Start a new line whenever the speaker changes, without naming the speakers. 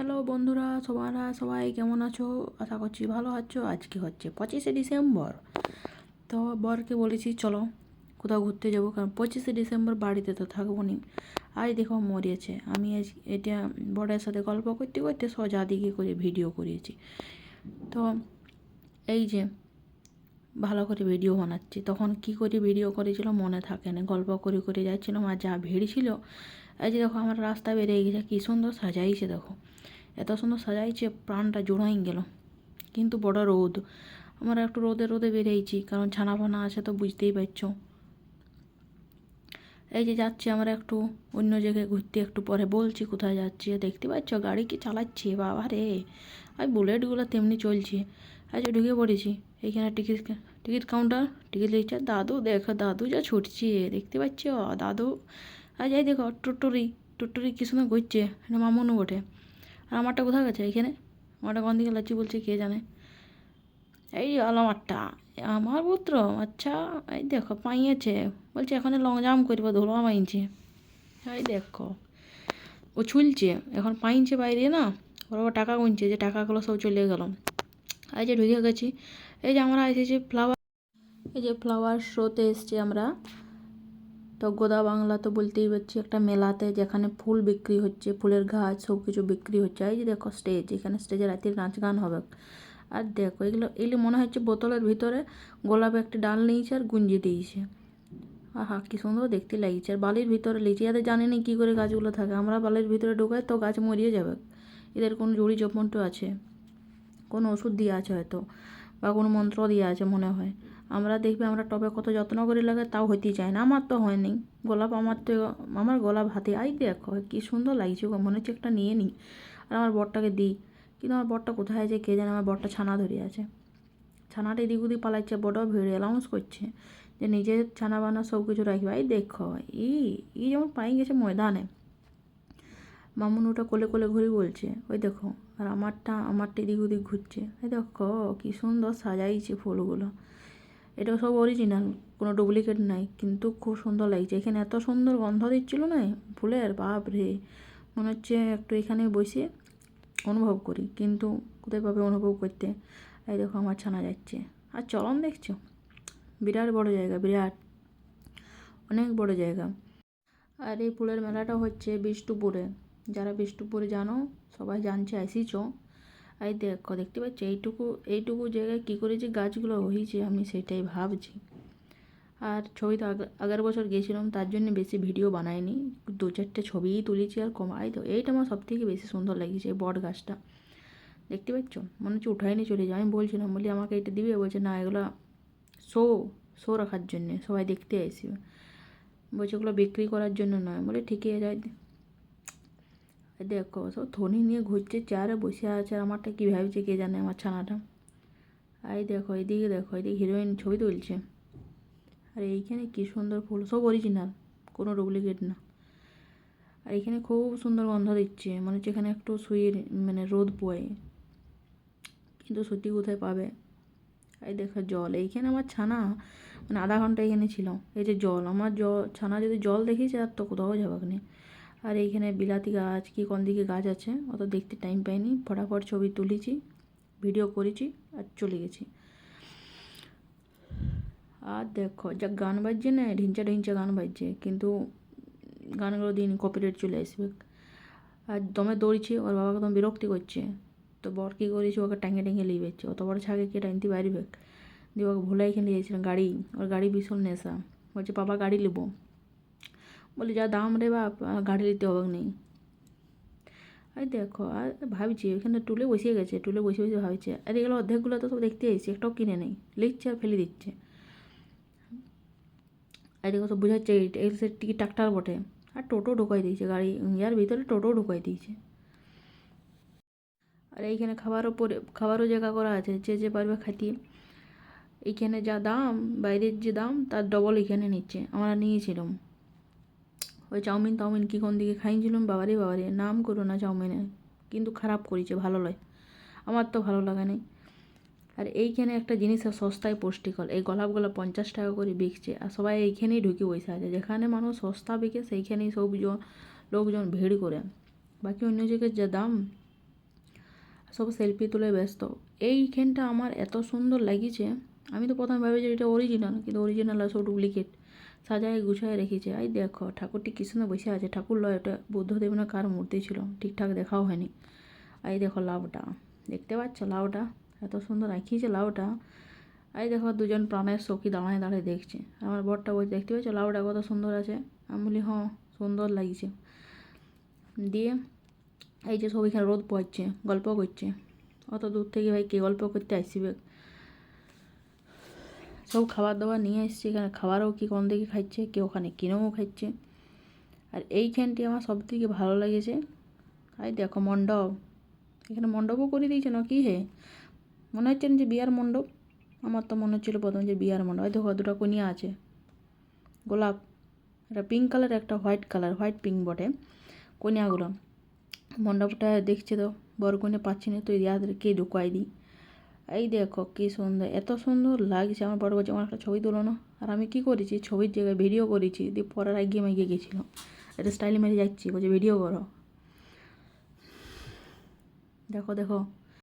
Hello বন্ধুরা, সবারা সবাই কেমন আছো? আশা করছি ভালো আছো। আজকে হচ্ছে পঁচিশে ডিসেম্বর। তো বরকে বলেছি, চলো কোথাও ঘুরতে যাব, কারণ পঁচিশে ডিসেম্বর বাড়িতে তো থাকব নি আজ দেখো, মরিয়েছে। আমি এটা বরের সাথে গল্প করতে করতে সোজা দিকে করে ভিডিও করিয়েছি। তো এই যে ভালো করে ভিডিও বানাচ্ছি। তখন কি করে ভিডিও করেছিল মনে থাকে না। গল্প করে করে যাচ্ছিলাম আর যা ভিড় ছিল। এই যে দেখো, আমার রাস্তা বেরিয়ে গেছে। কী সুন্দর সাজাইছে দেখো। এত সুন্দর সাজাইছে, প্রাণটা জোড়াই গেল। কিন্তু বড় রোদ। আমরা একটু রোদে রোদে বেরিয়েছি, কারণ ছানা ফানা আছে তো বুঝতেই পারছ। এই যে যাচ্ছি আমরা একটু অন্য জায়গায় ঘুরতে, একটু পরে বলছি কোথায় যাচ্ছি। দেখতে পাচ্ছ গাড়ি কি চালাচ্ছে? বাবা রে! আর বুলেটগুলো তেমনি চলছে। আচ্ছা ঢুকে পড়েছি। এইখানে টিকিট টিকিট কাউন্টার, টিকিট লিখছে দাদু, দেখো, দাদু যা ছুটছে। দেখতে পাচ্ছ? দাদু আর যাই দেখো, টুটুরি টুটুরি কি সুন্দর ঘুরছে। মামুনু বটে। আমারটা কোথায় গেছে? এখানে? আমারটা কোন দিকে? লাচ্ছি বলছে, কে জানে? এই আমারটা। আমার পুত্র আচ্ছা এই দেখো, পাইয়েছে। বলছে এখানে লং জাম্প করব, ধুলো মাইনছে এই দেখো, ও ছুলছে, এখন পাইনছে বাইরে, না? ওর টাকা গুনছে, যে টাকাগুলো সব চলে গেল। এই যে ঢুকে গেছি, এই যে আমরা এসেছি ফ্লাওয়ার এই যে ফ্লাওয়ার শোতে এসছি আমরা। তো গোদা বাংলা তো বলতেই পারছি, একটা মেলাতে যেখানে ফুল বিক্রি হচ্ছে, ফুলের গাছ সব কিছু বিক্রি হচ্ছে। এই যে দেখো স্টেজ এখানে স্টেজে রাতের নাচ গান হবে। আর দেখো এগুলো এগুলো মনে হচ্ছে বোতলের ভিতরে গোলাপে একটা ডাল নিয়েছে আর গুঞ্জি দিয়েছে। আহা, কি সুন্দর দেখতে লাগিয়েছে আর বালির ভিতরে লিচি এদের জানি না কী করে গাছগুলো থাকে। আমরা বালির ভিতরে ঢোকাই তো গাছ মরিয়ে যাবে। এদের কোনো জড়ি জপন্ট আছে? কোনো ওষুধ দিয়ে আছে হয়তো, বা কোনো মন্ত্র দিয়ে আছে মনে হয়। আমরা দেখবে আমরা টবে কত যত্ন করে লাগে, তাও হইতেই চায় না। আমার তো হয়নি গোলাপ আমার তো, আমার গোলাপ হাতে আই দেখো কি সুন্দর লাগছে মনে হচ্ছে একটা নিয়ে নিই। আর আমার বরটাকে দিই। কিন্তু আমার বরটা কোথায় আছে কে জানে, আমার বরটা ছানা ধরে আছে। ছানাটা এদিক ওদিক পালাচ্ছে, বড় ভিড় অ্যালাউন্স করছে যে নিজের ছানা বানা সব কিছু রাখবে। এই দেখো, ই ই যেমন পাই গেছে ময়দানে। মামুন ওটা কোলে কোলে ঘুরে বলছে, ওই দেখো, আর আমারটা আমারটা এদিক ওদিক ঘুরছে। এই দেখো, কি সুন্দর সাজাইছে ফুলগুলো। এটা সব অরিজিনাল কোনো ডুপ্লিকেট নাই, কিন্তু খুব সুন্দর লাগছে। এখানে এত সুন্দর গন্ধ দিচ্ছিল না? ফুলের বাপ রে মনে হচ্ছে একটু এখানে বসে অনুভব করি, কিন্তু কোথায় পাবে অনুভব করতে? এই দেখো, আমার ছানা যাচ্ছে। আর চলন দেখছ? বিরাট বড় জায়গা, বিরাট। অনেক বড় জায়গা। আর এই ফুলের মেলাটা হচ্ছে বিষ্ণুপুরে। যারা বিষ্ণুপুরে জানো, সবাই জানছে আসিছ এই দেখো, দেখতে পাচ্ছ? এইটুকু এইটুকু জায়গায় কী করে যে গাছগুলো হয়েছে, আমি সেটাই ভাবছি। আর ছবি তো আগের বছর গেছিলাম তার জন্য বেশি ভিডিও বানাইনি। দু চারটে ছবিই তুলেছি আর কমাই তো, এইটা আমার সব থেকে বেশি সুন্দর লাগিয়েছে এই বট গাছটা। দেখতে পাচ্ছ? মনে হচ্ছে উঠাই নিয়ে চলে যায় আমি বলছিলাম, বলি আমাকে এটা দিবে? বলছে, না, এগুলো শো শো রাখার জন্যে, সবাই দেখতে আসবে। বলছে ওগুলো বিক্রি করার জন্য নয়। বলে, ঠিকই আছে দেখো, সব থনি নিয়ে ঘুরছে, চেয়ারে বসে আছে আর আমারটা কী ভাবছে কে জানে আমার ছানাটা। এই দেখো এদিকে দেখো এদিকে হিরোইন ছবি তুলছে। আর এইখানে কী সুন্দর ফুল, সব অরিজিনাল কোনো ডুপ্লিকেট না। আর এখানে খুব সুন্দর গন্ধ দিচ্ছে, মনে হচ্ছে এখানে একটু শুয়ে মানে রোদ পোয় কিন্তু সত্যি কোথায় পাবে? এই দেখো জল, এইখানে আমার ছানা মানে আধা ঘণ্টা এখানে ছিল। এই যে জল, আমার জল ছানা যদি জল দেখিয়েছে আর তো কোথাও যাবাক নেই আর এইখানে বিলাতি গাছ, কি কোন দিকে গাছ আছে, অত দেখতে টাইম পাইনি। ফটাফট ছবি তুলেছি ভিডিও করেছি আর চলে গেছি। আর দেখো, যা গান বাজছে না ঢিঞ্চা ঢিঞ্চা গান বাজছে, কিন্তু গানগুলো দিন কপিরাইট চলে আসবে। আর দমে দৌড়ছে, ওর বাবাকে দম বিরক্তি করছে। তো বর কী করেছে, ওকে টাঙে টাঙে লিয়ে বেরছে অত বড় ছাগে কে টাইনতে পারবে? দিয়ে ওকে ভুলাই এখানে নিয়েছিলাম গাড়ি, ওর গাড়ি ভীষণ নেশা। বলছে, বাবা, গাড়ি নেব বলি, যা দাম রে বাপ গাড়ি নিতে হবে নেই আর দেখো, আর ভাবছি, ওইখানে টুলে বসিয়ে গেছে, টুলে বসে বসে ভাবছে। আর এগুলো অর্ধেকগুলো তো সব দেখতে এসেছি, একটাও কিনে নেই, লিখছে আর ফেলে দিচ্ছে। আর দেখো, সব বোঝাচ্ছে, এই সে টিকিট ট্রাক্টার বটে। আর টোটো ঢুকাই দিয়েছে গাড়ি, ইয়ার ভিতরে টোটো ঢুকাই দিয়েছে। আর এইখানে খাবারও পরে, খাবারও জায়গা করা আছে, যে যে পারবে খাইতে। এইখানে যা দাম, বাইরের যে দাম, তার ডবল এখানে নিচ্ছে, আমরা নিয়েছিলাম। ওই চাউমিন টাউমিন কী কোন দিকে খাইছিলাম বাবারে বাবারে, নাম করো না চাউমিনে। কিন্তু খারাপ করেছে, ভালো লয়। আমার তো ভালো লাগে নাই। আর এইখানে একটা জিনিস সস্তায় পুষ্টিকর। এই গোলাপগুলো পঞ্চাশ টাকা করে বিকছে, আর সবাই এইখানেই ঢুকে বসে আছে। যেখানে মানুষ সস্তা বিকে, সেইখানেই সব লোকজন ভিড় করে। বাকি অন্য জায়গায় যা দাম, সব সেলফি তুলে ব্যস্ত। এইখানটা আমার এত সুন্দর লাগিয়েছে আমি তো প্রথমে ভেবেছি এটা অরিজিনাল কিন্তু অরিজিনাল সব ডুপ্লিকেট সাজায় গুছায় রেখেছে। এই দেখো, ঠাকুরটি কৃষ্ণ বসে আছে। ঠাকুর লয় এটা বুদ্ধদেব না কার মূর্তি ছিল? ঠিকঠাক দেখাও হয়নি। এই দেখো লাউটা। দেখতে পাচ্ছ লাউটা? এত সুন্দর আঁকিয়েছে লাউটা। আই দেখো দুজন প্রাণের সখী দাঁড়ায় দাঁড়িয়ে দেখছে। আমার বরটা বলছে, দেখতে পাচ্ছ লাউটা কত সুন্দর আছে? আমি বলি হ্যাঁ সুন্দর লাগছে দিয়ে এই যে সব এখানে রোদ পড়ছে, গল্প করছে। অত দূর থেকে ভাই কে গল্প করতে আসবে? সব খাবার দাবার নিয়ে এসছে এখানে। খাবারও কি কোন দিকে খাচ্ছে কেউ ওখানে কিনেও খাচ্ছে আর এইখানটি আমার সব থেকে ভালো লেগেছে। এই দেখো মণ্ডপ। এখানে মণ্ডপও করে দিয়েছে না কি হে? মনে হচ্ছে যে বিয়ার মণ্ডপ। আমার তো মনে হচ্ছিল প্রথম যে বিয়ার মণ্ডপ। দেখো দুটো কনিয়া আছে। গোলাপ। একটা পিঙ্ক কালার একটা হোয়াইট কালার হোয়াইট পিঙ্ক বটে কনিয়াগুলো। মণ্ডপটা দেখছে তো বর কনে পাচ্ছি না, তো ইয়াদের কে ঢুকাই দিই। এই দেখো কি সুন্দর, এত সুন্দর লাগছে আমার বড় বলছে আমার একটা ছবি তুলো না। আর আমি কি করেছি, ছবির জায়গায় ভিডিও করেছি, দিয়ে পরের এগিয়ে মেগিয়ে গেছিল এটা স্টাইল মেরে যাচ্ছি, বলছে ভিডিও করো। দেখো দেখো।